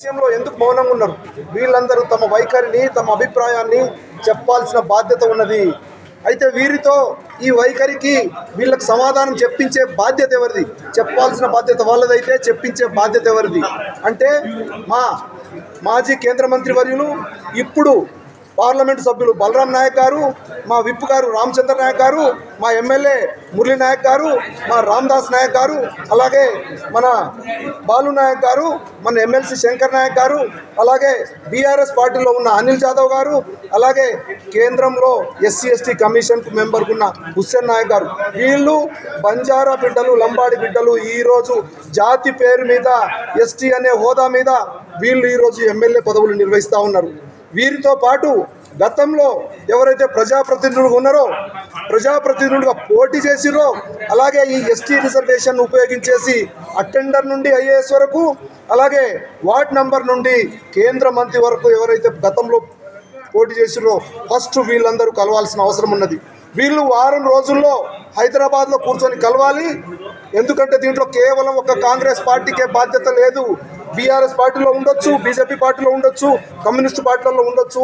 విషయంలో ఎందుకు మౌనంగా ఉన్నారు? వీళ్ళందరూ తమ వైఖరిని తమ అభిప్రాయాన్ని చెప్పాల్సిన బాధ్యత ఉన్నది. అయితే వీరితో ఈ వైఖరికి వీళ్ళకి సమాధానం చెప్పించే బాధ్యత ఎవరిది? చెప్పాల్సిన బాధ్యత వాళ్ళదైతే చెప్పించే బాధ్యత ఎవరిది? అంటే మా మాజీ కేంద్ర మంత్రి వర్యులు ఇప్పుడు పార్లమెంటు సభ్యులు బలరాం నాయక్ గారు మా విప్ గారు రామచంద్ర నాయక్ గారు మా ఎమ్మెల్యే మురళీ నాయక్ గారు మా రామ్దాస్ నాయక్ గారు అలాగే మన బాలు నాయక్ గారు మన ఎమ్మెల్సీ శంకర్ నాయక్ గారు అలాగే బీఆర్ఎస్ పార్టీలో ఉన్న అనిల్ జాదవ్ గారు అలాగే కేంద్రంలో ఎస్సీ ఎస్టీ కమిషన్కు మెంబర్కు ఉన్న హుస్సేన్ నాయక్ గారు. వీళ్ళు బంజారా బిడ్డలు లంబాడి బిడ్డలు ఈరోజు జాతి పేరు మీద ఎస్టీ అనే హోదా మీద వీళ్ళు ఈరోజు ఎమ్మెల్యే పదవులు నిర్వహిస్తూ ఉన్నారు. వీరితో పాటు గతంలో ఎవరైతే ప్రజాప్రతినిధులుగా ఉన్నారో ప్రజాప్రతినిధులుగా పోటీ చేసిరో అలాగే ఈ ఎస్టీ రిజర్వేషన్ ఉపయోగించేసి అటెండర్ నుండి ఐఏఎస్ వరకు అలాగే వార్డ్ నంబర్ నుండి కేంద్ర మంత్రి వరకు ఎవరైతే గతంలో పోటీ చేసిరో ఫస్ట్ వీళ్ళందరూ కలవాల్సిన అవసరం ఉన్నది. వీళ్ళు వారం రోజుల్లో హైదరాబాద్లో కూర్చొని కలవాలి. ఎందుకంటే దీంట్లో కేవలం ఒక కాంగ్రెస్ పార్టీకే బాధ్యత లేదు. బీఆర్ఎస్ పార్టీలో ఉండొచ్చు బీజేపీ పార్టీలో ఉండొచ్చు కమ్యూనిస్ట్ పార్టీలలో ఉండొచ్చు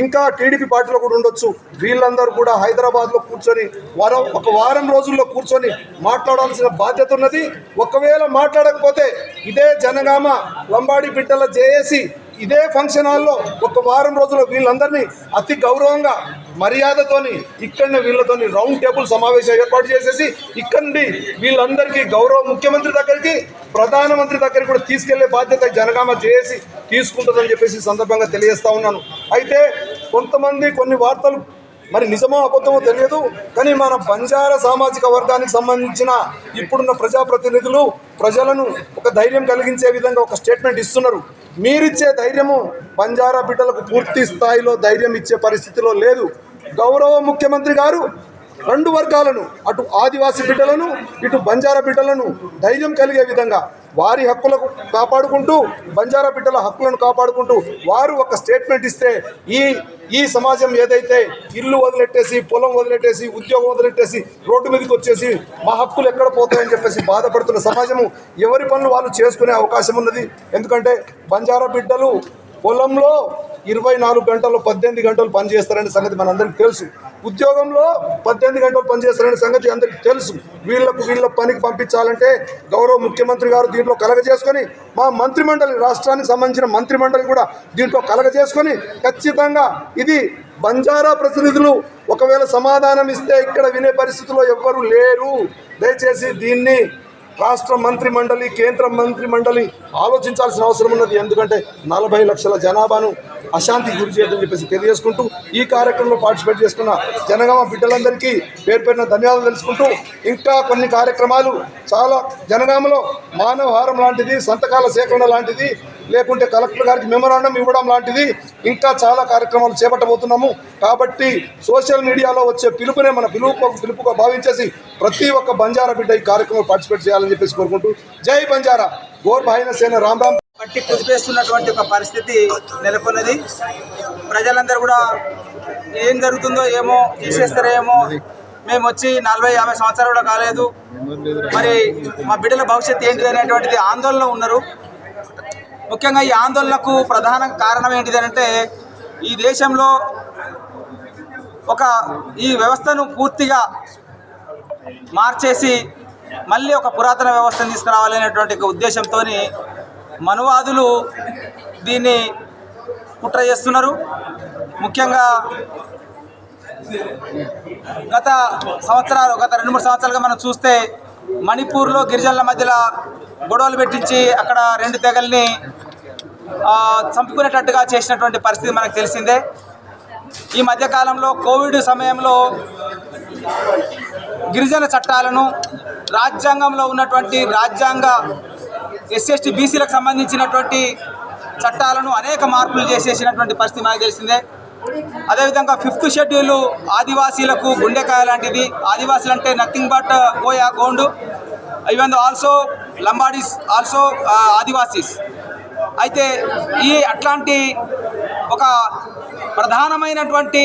ఇంకా టీడీపీ పార్టీలో కూడా ఉండొచ్చు. వీళ్ళందరూ కూడా హైదరాబాద్లో కూర్చొని వారం ఒక వారం రోజుల్లో కూర్చొని మాట్లాడాల్సిన బాధ్యత ఉన్నది. ఒకవేళ మాట్లాడకపోతే ఇదే జనగామ లంబాడి బిడ్డల జేఏసి ఇదే ఫంక్షన్ హాల్లో ఒక వారం రోజుల్లో వీళ్ళందరినీ అతి గౌరవంగా మర్యాదతోని ఇక్కడనే వీళ్ళతోని రౌండ్ టేబుల్ సమావేశం ఏర్పాటు చేసేసి ఇక్కడి వీళ్ళందరికీ గౌరవ ముఖ్యమంత్రి దగ్గరికి ప్రధానమంత్రి దగ్గరికి కూడా తీసుకెళ్ళే బాధ్యత జనగామ చేసి తీసుకుంటుందని చెప్పేసి సందర్భంగా తెలియజేస్తా ఉన్నాను. అయితే కొంతమంది కొన్ని వార్తలు మరి నిజమో అబద్ధమో తెలియదు కానీ మన బంజారా సామాజిక వర్గానికి సంబంధించిన ఇప్పుడున్న ప్రజాప్రతినిధులు ప్రజలను ఒక ధైర్యం కలిగించే విధంగా ఒక స్టేట్మెంట్ ఇస్తున్నారు. మీరిచ్చే ధైర్యము బంజారా బిడ్డలకు పూర్తి స్థాయిలో ధైర్యం ఇచ్చే పరిస్థితిలో లేదు. గౌరవ ముఖ్యమంత్రి గారు రెండు వర్గాలను అటు ఆదివాసీ బిడ్డలను ఇటు బంజారా బిడ్డలను ధైర్యం కలిగే విధంగా వారి హక్కులకు కాపాడుకుంటూ బంజారా బిడ్డల హక్కులను కాపాడుకుంటూ వారు ఒక స్టేట్మెంట్ ఇస్తే ఈ ఈ సమాజం ఏదైతే ఇల్లు వదిలెట్టేసి పొలం వదిలెట్టేసి ఉద్యోగం వదిలెట్టేసి రోడ్డు మీదకి వచ్చేసి మా హక్కులు ఎక్కడ పోతాయని చెప్పేసి బాధపడుతున్న సమాజము ఎవరి పనులు వాళ్ళు చేసుకునే అవకాశం ఉన్నది. ఎందుకంటే బంజారా బిడ్డలు పొలంలో ఇరవై నాలుగు గంటలు పద్దెనిమిది గంటలు పనిచేస్తారనే సంగతి మనందరికీ తెలుసు. ఉద్యోగంలో పద్దెనిమిది గంటలు పనిచేస్తారనే సంగతి అందరికీ తెలుసు. వీళ్ళకు వీళ్ళ పనికి పంపించాలంటే గౌరవ ముఖ్యమంత్రి గారు దీంట్లో కలగజేసుకొని మా మంత్రిమండలి రాష్ట్రానికి సంబంధించిన మంత్రిమండలి కూడా దీంట్లో కలగజేసుకొని ఖచ్చితంగా ఇది బంజారా ప్రతినిధులు ఒకవేళ సమాధానం ఇస్తే ఇక్కడ వినే పరిస్థితిలో ఎవ్వరూ లేరు. దయచేసి దీన్ని రాష్ట్ర మంత్రి మండలి కేంద్ర మంత్రి మండలి ఆలోచించాల్సిన అవసరం ఉన్నది. ఎందుకంటే నలభై లక్షల జనాభాను అశాంతి గురి చేయొద్దని చెప్పేసి తెలియజేసుకుంటూ ఈ కార్యక్రమంలో పార్టిసిపేట్ చేసుకున్న జనగామ బిడ్డలందరికీ పేరు పేరున ధన్యవాదాలు తెలుసుకుంటూ ఇంకా కొన్ని కార్యక్రమాలు చాలా జనగామలో మానవహారం లాంటిది సంతకాల సేకరణ లాంటిది లేకుంటే కలెక్టర్ గారికి మెమరాండం ఇవ్వడం లాంటిది ఇంకా చాలా కార్యక్రమాలు చేపట్టబోతున్నాము. కాబట్టి సోషల్ మీడియాలో వచ్చే పిలుపునే మన పిలుపు పిలుపుగా భావించేసి ప్రతి ఒక్క బంజారా బిడ్డ ఈ కార్యక్రమంలో పార్టిసిపేట్ చేయాలని చెప్పేసి కోరుకుంటూ జై బంజారా. గోర్ భాయిన సేన రామ్. రామ్ పట్టి కుదిపేస్తున్నటువంటి ఒక పరిస్థితి నెలకొన్నది. ప్రజలందరూ కూడా ఏం జరుగుతుందో ఏమో తీసేస్తారేమో మేము వచ్చి నలభై యాభై సంవత్సరాలు కూడా కాలేదు. మరి మా బిడ్డల భవిష్యత్తు ఏంటిది అనేటువంటిది ఆందోళన ఉన్నారు. ముఖ్యంగా ఈ ఆందోళనకు ప్రధాన కారణం ఏంటిది అంటే ఈ దేశంలో ఒక ఈ వ్యవస్థను పూర్తిగా మార్చేసి మళ్ళీ ఒక పురాతన వ్యవస్థను తీసుకురావాలనేటువంటి ఉద్దేశంతో మనువాదులు దీన్ని కుట్ర చేస్తున్నారు. ముఖ్యంగా గత సంవత్సరాలు గత రెండు మూడు సంవత్సరాలుగా మనం చూస్తే మణిపూర్లో గిరిజనుల మధ్యలో గొడవలు పెట్టించి అక్కడ రెండు తెగల్ని చంపుకునేటట్టుగా చేసినటువంటి పరిస్థితి మనకు తెలిసిందే. ఈ మధ్యకాలంలో కోవిడ్ సమయంలో గిరిజన చట్టాలను రాజ్యాంగంలో ఉన్నటువంటి రాజ్యాంగ ఎస్సీ బీసీలకు సంబంధించినటువంటి చట్టాలను అనేక మార్పులు చేసేసినటువంటి పరిస్థితి మనకు తెలిసిందే. అదేవిధంగా ఫిఫ్త్ షెడ్యూల్ ఆదివాసీలకు గుండెకాయ లాంటిది. ఆదివాసీలు అంటే nothing but Koya Gond even also Lambadis also Adivasis. అయితే ఈ అట్లాంటి ఒక ప్రధానమైనటువంటి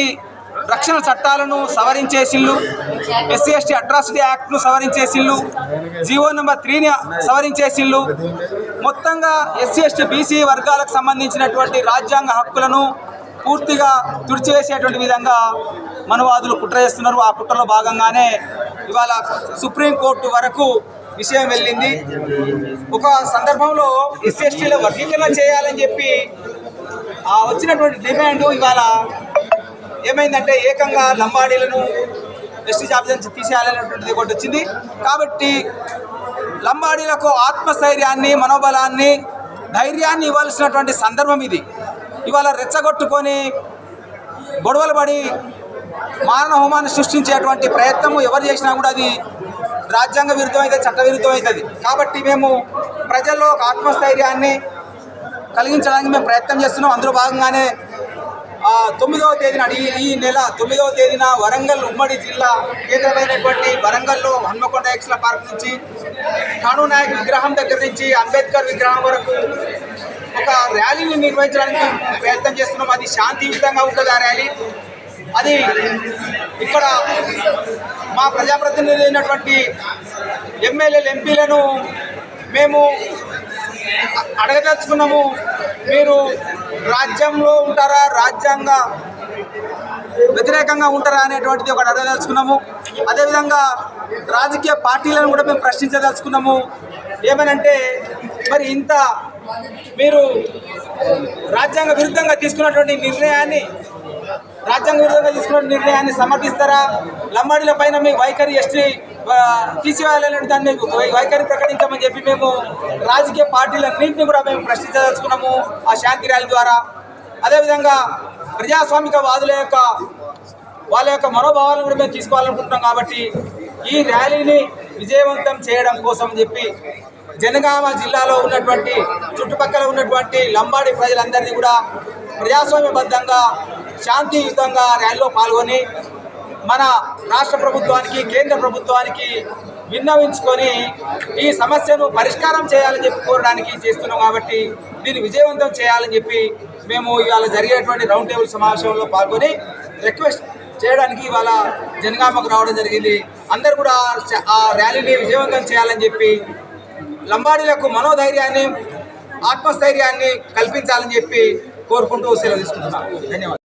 రక్షణ చట్టాలను సవరించేసిళ్ళు ఎస్సీ ఎస్టీ అట్రాసిటీ యాక్ట్ను సవరించేసిళ్ళు జీవో నెంబర్ త్రీని సవరించేసిళ్ళు మొత్తంగా ఎస్సీ ఎస్టీ బీసీ వర్గాలకు సంబంధించినటువంటి రాజ్యాంగ హక్కులను పూర్తిగా తుడిచివేసేటువంటి విధంగా మనువాదులు కుట్ర చేస్తున్నారు. ఆ కుట్రలో భాగంగానే ఇవాళ సుప్రీంకోర్టు వరకు విషయం వెళ్ళింది. ఒక సందర్భంలో ఎస్సీ ఎస్టీలో వర్గీకరణ చేయాలని చెప్పి ఆ వచ్చినటువంటి డిమాండ్ ఇవాళ ఏమైందంటే ఏకంగా లంబాడీలను ఎస్టీ జాబితా నుంచి తీసేయాలనేటువంటిది ఒకటి వచ్చింది. కాబట్టి లంబాడీలకు ఆత్మస్థైర్యాన్ని మనోబలాన్ని ధైర్యాన్ని ఇవ్వాల్సినటువంటి సందర్భం ఇది. ఇవాళ రెచ్చగొట్టుకొని గొడవలు పడి మారణ హోమాన్ని సృష్టించేటువంటి ప్రయత్నము ఎవరు చేసినా కూడా అది రాజ్యాంగ విరుద్ధమైతే అయితే అవుతుంది కాబట్టి మేము ప్రజల్లో ఒక ఆత్మస్థైర్యాన్ని కలిగించడానికి మేము ప్రయత్నం చేస్తున్నాం. అందులో భాగంగానే తొమ్మిదవ తేదీన ఈ ఈ నెల తొమ్మిదవ తేదీన వరంగల్ ఉమ్మడి జిల్లా కేంద్రమైనటువంటి వరంగల్లో హన్మకొండ ఎక్స్ల పార్క్ నుంచి కానూ నాయక్ విగ్రహం దగ్గర నుంచి అంబేద్కర్ విగ్రహం వరకు ఒక ర్యాలీని నిర్వహించడానికి ప్రయత్నం చేస్తున్నాం. అది శాంతియుతంగా ఉంటుంది ఆ ర్యాలీ. అది ఇక్కడ మా ప్రజాప్రతినిధి అయినటువంటి ఎమ్మెల్యేలు ఎంపీలను మేము అడగదలుచుకున్నాము. మీరు రాజ్యంలో ఉంటారా రాజ్యాంగ వ్యతిరేకంగా ఉంటారా అనేటువంటిది ఒకటి అడగదలుచుకున్నాము. అదేవిధంగా రాజకీయ పార్టీలను కూడా మేము ప్రశ్నించదలుచుకున్నాము. ఏమనంటే మరి ఇంత మీరు రాజ్యాంగ విరుద్ధంగా తీసుకున్నటువంటి నిర్ణయాన్ని రాజ్యాంగ విరుద్ధంగా తీసుకున్న నిర్ణయాన్ని సమర్థిస్తారా? లంబాడీల పైన మీ వైఖరి ఎస్టీ తీసివేయాలని దాన్ని వైఖరి ప్రకటించమని చెప్పి మేము రాజకీయ పార్టీలన్నింటినీ కూడా మేము ప్రశ్నించదలుచుకున్నాము ఆ శాంతి ర్యాలీ ద్వారా. అదేవిధంగా ప్రజాస్వామిక వాదుల యొక్క వాళ్ళ యొక్క మనోభావాలను కూడా మేము తీసుకోవాలనుకుంటున్నాం కాబట్టి ఈ ర్యాలీని విజయవంతం చేయడం కోసం చెప్పి జనగామ జిల్లాలో ఉన్నటువంటి చుట్టుపక్కల ఉన్నటువంటి లంబాడి ప్రజలందరినీ కూడా ప్రజాస్వామ్యబద్ధంగా శాంతియుతంగా ర్యాలీలో పాల్గొని మన రాష్ట్ర ప్రభుత్వానికి కేంద్ర ప్రభుత్వానికి విన్నవించుకొని ఈ సమస్యను పరిష్కారం చేయాలని చెప్పి కోరడానికి చేస్తున్నాం కాబట్టి దీన్ని విజయవంతం చేయాలని చెప్పి మేము ఇవాళ జరిగేటువంటి రౌండ్ టేబుల్ సమావేశంలో పాల్గొని రిక్వెస్ట్ చేయడానికి ఇవాళ జనగామకు రావడం జరిగింది. అందరు కూడా ఆ ర్యాలీని విజయవంతం చేయాలని చెప్పి లంబాడీలకు మనోధైర్యాన్ని ఆత్మస్థైర్యాన్ని కల్పించాలని చెప్పి కోరుకుంటూ సెలవు తీసుకుంటున్నాను ధన్యవాదాలు.